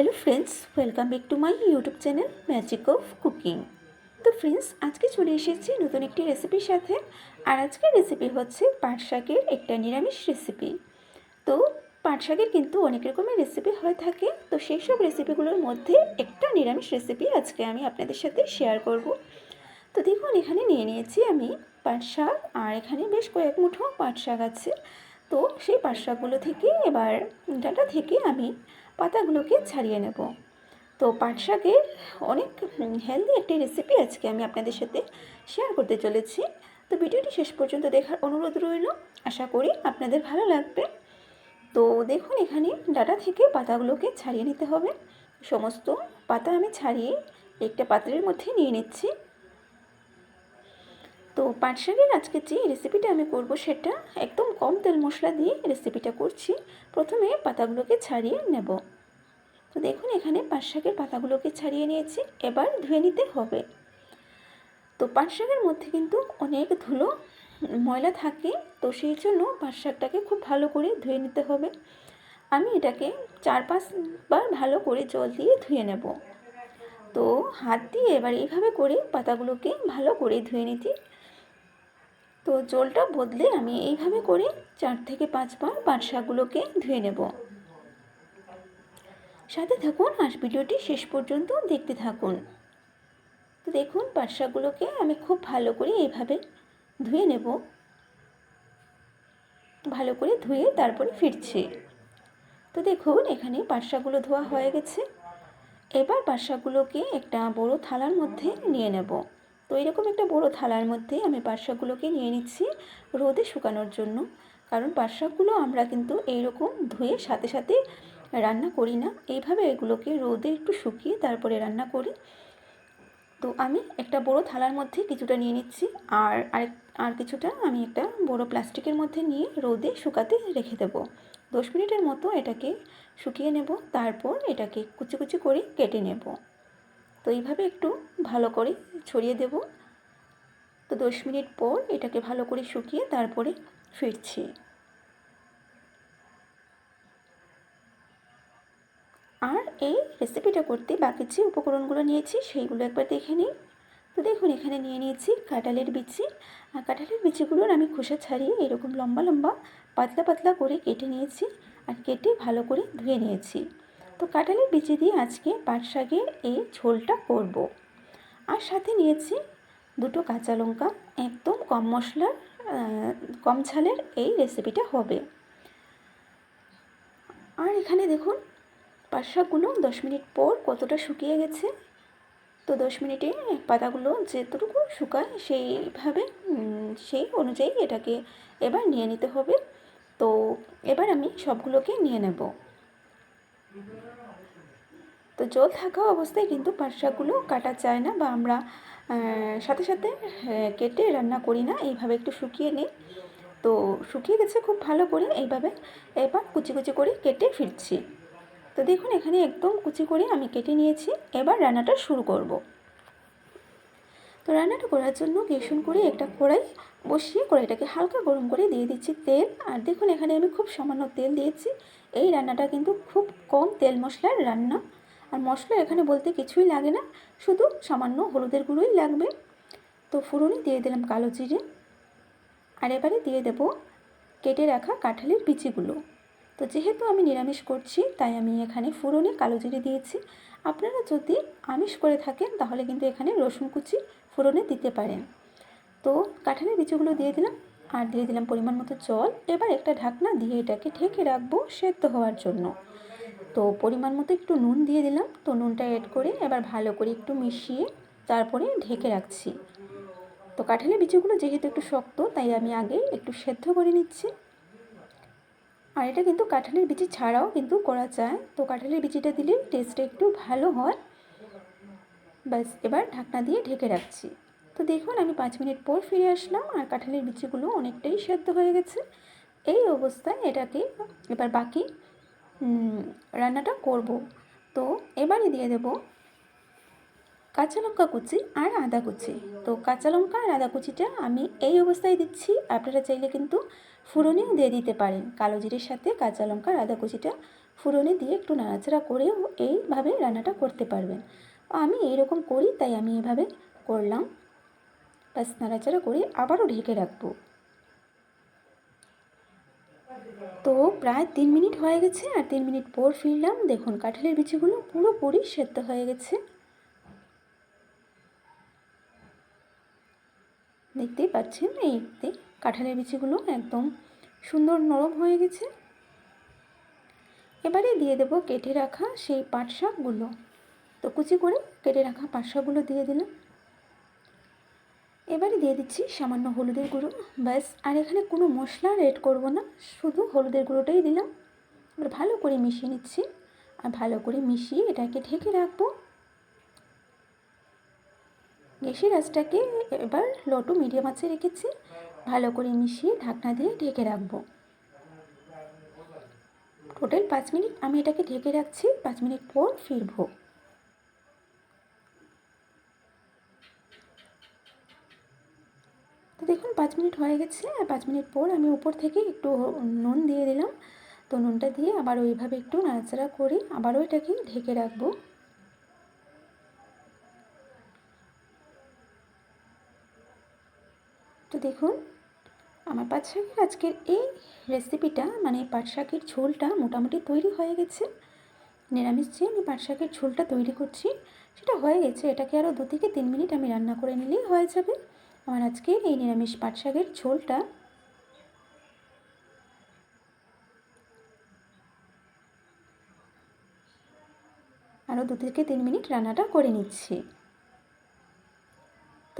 Hello friends welcome back to my YouTube channel magic of cooking তো friends আজকে চলে এসেছি নতুন একটি রেসিপির সাথে। আর আজকের রেসিপি হচ্ছে পাট শাকের একটা নিরামিষ রেসিপি তো পাট শাকের কিন্তু অনেক রকমের রেসিপি হয়ে থাকে। তো সেই সব রেসিপিগুলোর মধ্যে একটা নিরামিষ রেসিপি আজকে আমি আপনাদের সাথে শেয়ার করব। তো দেখুন, এখানে নিয়ে নিয়েছি আমি পাট শাক, আর এখানে বেশ কয়েক মুঠো পাট শাক আছে। তো সেই পাট শাকগুলো থেকে এবার ডাটা থেকে আমি পাতাগুলোকে ছাড়িয়ে নেব। তো পাট শাকের অনেক হেলদি একটি রেসিপি আজকে আমি আপনাদের সাথে শেয়ার করতে চলেছি। তো ভিডিওটি শেষ পর্যন্ত দেখার অনুরোধ রইল। আশা করি আপনাদের ভালো লাগবে। তো দেখুন এখানে ডাটা থেকে পাতাগুলোকে ছাড়িয়ে নিতে হবে। সমস্ত পাতা আমি ছাড়িয়ে একটা পাত্রের মধ্যে নিয়ে নিচ্ছি। তো পাট শাকের আজকে যে রেসিপিটা আমি করব সেটা একদম কম তেল মশলা দিয়ে রেসিপিটা করছি। প্রথমে পাতাগুলোকে ছাড়িয়ে নেব। তো দেখুন, এখানে পাট শাকের পাতাগুলোকে ছাড়িয়ে নিয়েছি। এবার ধুয়ে নিতে হবে। তো পাট শাকের মধ্যে কিন্তু অনেক ধুলো ময়লা থাকে। তো সেই জন্য পাট শাকটাকে খুব ভালো করে ধুয়ে নিতে হবে। আমি এটাকে চার পাঁচবার ভালো করে জল দিয়ে ধুয়ে নেব। তো হাত দিয়ে এবার এইভাবে করে পাতাগুলোকে ভালো করে ধুয়ে নিচ্ছি। তো জলটা বদলে আমি এইভাবে করে চার থেকে পাঁচবার পাট শাকগুলোকে ধুয়ে নেব। সাথে থাকুন আর ভিডিওটি শেষ পর্যন্ত দেখতে থাকুন। তো দেখুন পাট শাকগুলোকে আমি খুব ভালো করে এইভাবে ধুয়ে নেব। ভালো করে ধুয়ে তারপরে ফিরছি। তো দেখুন, এখানে পাট শাকগুলো ধোয়া হয়ে গেছে। এবার পাট শাকগুলোকে একটা বড় থালার মধ্যে নিয়ে নেব। তো এরকম একটা বড় থালার মধ্যে আমি পাট শাকগুলোকে নিয়ে নিচ্ছি রোদে শুকানোর জন্য। কারণ পাট শাকগুলো আমরা কিন্তু এইরকম ধুয়ে সাথে সাথে রান্না করি না। এইভাবে এগুলোকে রোদে একটু শুকিয়ে তারপরে রান্না করি। তো আমি একটা বড় থালার মধ্যে কিছুটা নিয়ে নিচ্ছি। আর আরেক, আর কিছুটা আমি একটা বড় প্লাস্টিকের মধ্যে নিয়ে রোদে শুকাতে রেখে দেব। দশ মিনিটের মতো এটাকে শুকিয়ে নেব, তারপর এটাকে কুচি কুচি করে কেটে নেব। তো এইভাবে একটু ভালো করে ছড়িয়ে দেব। তো দশ মিনিট পর এটাকে ভালো করে শুকিয়ে তারপরে ফিরছি আর এই রেসিপিটা করতে বাকি যে উপকরণগুলো নিয়েছি সেইগুলো একবার দেখে নিই। তো দেখুন, এখানে নিয়ে নিয়েছি কাঁঠালের বিচি। আর কাঁঠালের বিচিগুলোর আমি খোসা ছাড়িয়ে এরকম লম্বা লম্বা পাতলা পাতলা করে কেটে নিয়েছি আর কেটে ভালো করে ধুয়ে নিয়েছি। তো কাঁঠালের বিচি দিয়ে আজকে পাট শাকের এই ঝোলটা করব। আর সাথে নিয়েছি দুটো কাঁচা লঙ্কা, একদম কম মশলার কম ঝালের এই রেসিপিটা হবে। আর এখানে দেখুন পাট শাকগুলো দশ মিনিট পর কতটা শুকিয়ে গেছে? তো দশ মিনিটে পাতাগুলো যেতটুকু শুকায় সেইভাবে সেই অনুযায়ী এটাকে এবার নিয়ে নিতে হবে। তো এবার আমি সবগুলোকে নিয়ে নেব। তো জল থাকা অবস্থায় কিন্তু পাট শাকগুলো কাটা যায় না বা আমরা সাথে সাথে কেটে রান্না করি না। এইভাবে একটু শুকিয়ে নিই। তো শুকিয়ে গেছে খুব ভালো করে। এইভাবে এবার কুচি কুচি করে কেটে ফিরছি তো দেখুন, এখানে একদম কুচি করে আমি কেটে নিয়েছি। এবার রান্নাটা শুরু করব। তো রান্নাটা করার জন্য গ্যাসন করে একটা কড়াই বসিয়ে কড়াইটাকে হালকা গরম করে দিয়ে দিচ্ছি তেল। আর দেখুন, এখানে আমি খুব সামান্য তেল দিয়েছি। এই রান্নাটা কিন্তু খুব কম তেল মশলার রান্না। আর মশলা এখানে বলতে কিছুই লাগে না, শুধু সামান্য হলুদের গুঁড়োই লাগবে। তো ফুরনে দিয়ে দিলাম কালো জিরে। আর এবারে দিয়ে দেব কেটে রাখা কাঁঠালের বিচিগুলো তো যেহেতু আমি নিরামিষ করছি, তাই আমি এখানে ফুরনে কালো জিরে দিয়েছি। আপনারা যদি আমিষ করে থাকেন, তাহলে কিন্তু এখানে রসুন কুচি ফুরনে দিতে পারেন। তো কাঁঠালের বিচিগুলো দিয়ে দিলাম, আর দিয়ে দিলাম পরিমাণ মতো জল। এবার একটা ঢাকনা দিয়ে এটাকে ঢেকে রাখব সেদ্ধ হওয়ার জন্য। তো পরিমাণ মতো একটু নুন দিয়ে দিলাম। তো নুনটা অ্যাড করে এবার ভালো করে একটু মিশিয়ে তারপরে ঢেকে রাখছি। তো কাঁঠালের বিচিগুলো যেহেতু একটু শক্ত, তাই আমি আগে একটু সেদ্ধ করে নিচ্ছি। আর এটা কিন্তু কাঁঠালের বিচি ছাড়াও কিন্তু করা যায়। তো কাঁঠালের বিচিটা দিলে টেস্টটা একটু ভালো হয়। ব্যাস, এবার ঢাকনা দিয়ে ঢেকে রাখছি। তো দেখুন, আমি পাঁচ মিনিট পর ফিরে আসলাম আর কাঁঠালের বিচিগুলো অনেকটাই সেদ্ধ হয়ে গেছে। এই অবস্থায় এটাকে এবার বাকি রান্নাটা করব। তো এবারে দিয়ে দেব কাঁচা লঙ্কা কুচি আর আদা কুচি। তো কাঁচা লঙ্কা আর আদা কুচিটা আমি এই অবস্থায় দিচ্ছি। আপনারা চাইলে কিন্তু ফুরনেও দিয়ে দিতে পারেন। কালো জিরের সাথে কাঁচা লঙ্কা, আদা কুচিটা ফুরনে দিয়ে একটু নাড়াচাড়া করেও এইভাবে রান্নাটা করতে পারবেন। আমি এইরকম করি, তাই আমি এভাবে করলাম। ব্যাস, নাড়াচাড়া করে আবারও ঢেকে রাখব। তো প্রায় তিন মিনিট হয়ে গেছে, আর তিন মিনিট পর ফিরলাম। দেখুন, কাঁঠালের বিচিগুলো পুরোপুরি সেদ্ধ হয়ে গেছে। দেখতেই পাচ্ছেন, এই কাঁঠালের বিচিগুলো একদম সুন্দর নরম হয়ে গেছে। এবারে দিয়ে দেব কেটে রাখা সেই পাট শাকগুলো। তো কুচি করে কেটে রাখা পাট শাকগুলো দিয়ে দিলাম। এবারে দিয়ে দিচ্ছি সামান্য হলুদের গুঁড়ো। ব্যাস, আর এখানে কোনো মশলা রেড করব না, শুধু হলুদের গুঁড়োটাই দিলাম। এবার ভালো করে মিশিয়ে নিচ্ছি। আর ভালো করে মিশিয়ে এটাকে ঢেকে রাখব। গ্যাসের আঁচটাকে এবার লটু মিডিয়াম আঁচে রেখেছি। ভালো করে মিশিয়ে ঢাকনা দিয়ে ঢেকে রাখব। টোটাল পাঁচ মিনিট আমি এটাকে ঢেকে রাখছি, পাঁচ মিনিট পর ফিরবো। তো দেখুন, পাঁচ মিনিট হয়ে গেছে, আর পাঁচ মিনিট পর আমি উপর থেকে একটু নুন দিয়ে দিলাম। তো নুনটা দিয়ে আবার ওইভাবে একটু নাড়াচাড়া করে আবারও এটাকে ঢেকে রাখব। দেখুন, আমার পাট শাকের আজকের এই রেসিপিটা মানে পাট শাকের ঝোলটা মোটামুটি তৈরি হয়ে গেছে। নিরামিষ যে আমি পাট শাকের ঝোলটা তৈরি করছি, সেটা হয়ে গেছে। এটাকে আরও দু থেকে তিন মিনিট আমি রান্না করে নিলেই হয়ে যাবে। আমার আজকে এই নিরামিষ পাট শাকের ঝোলটা আরও দু থেকে তিন মিনিট রান্নাটা করে নিচ্ছি।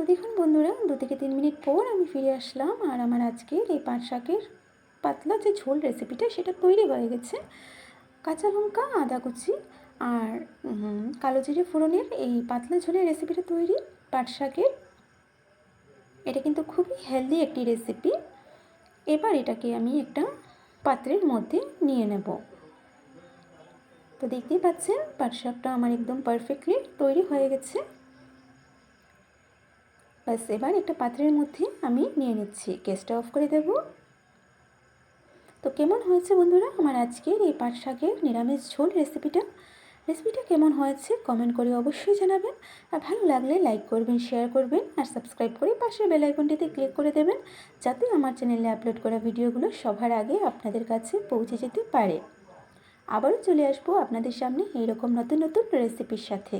তো দেখুন বন্ধুরা, দু থেকে তিন মিনিট পর আমি ফিরে আসলাম আর আমার আজকের এই পাট শাকের পাতলা যে ঝোল রেসিপিটা সেটা তৈরি হয়ে গেছে। কাঁচা লঙ্কা, আদা কুচি আর কালো জিরে ফোড়নের এই পাতলা ঝোলের রেসিপিটা তৈরি, পাট শাকের। এটা কিন্তু খুবই হেলদি একটি রেসিপি এবার এটাকে আমি একটা পাত্রের মধ্যে নিয়ে নেব। তো দেখতেই পাচ্ছেন, পাট শাকটা আমার একদম পারফেক্টলি তৈরি হয়ে গেছে। ব্যাস এবার একটা পাত্রের মধ্যে আমি নিয়ে নিচ্ছি। গ্যাসটা অফ করে দেব। তো কেমন হয়েছে বন্ধুরা? আমার আজকের এই পাট শাকের নিরামিষ ঝোল রেসিপিটা। রেসিপিটা কেমন হয়েছে কমেন্ট করে অবশ্যই জানাবেন। আর ভালো লাগলে লাইক করবেন, শেয়ার করবেন, আর সাবস্ক্রাইব করে পাশের বেলাইকনটিতে ক্লিক করে দেবেন, যাতে আমার চ্যানেলে আপলোড করা ভিডিওগুলো সবার আগে আপনাদের কাছে পৌঁছে যেতে পারে। আবারও চলে আসব আপনাদের সামনে এইরকম নতুন নতুন রেসিপির সাথে।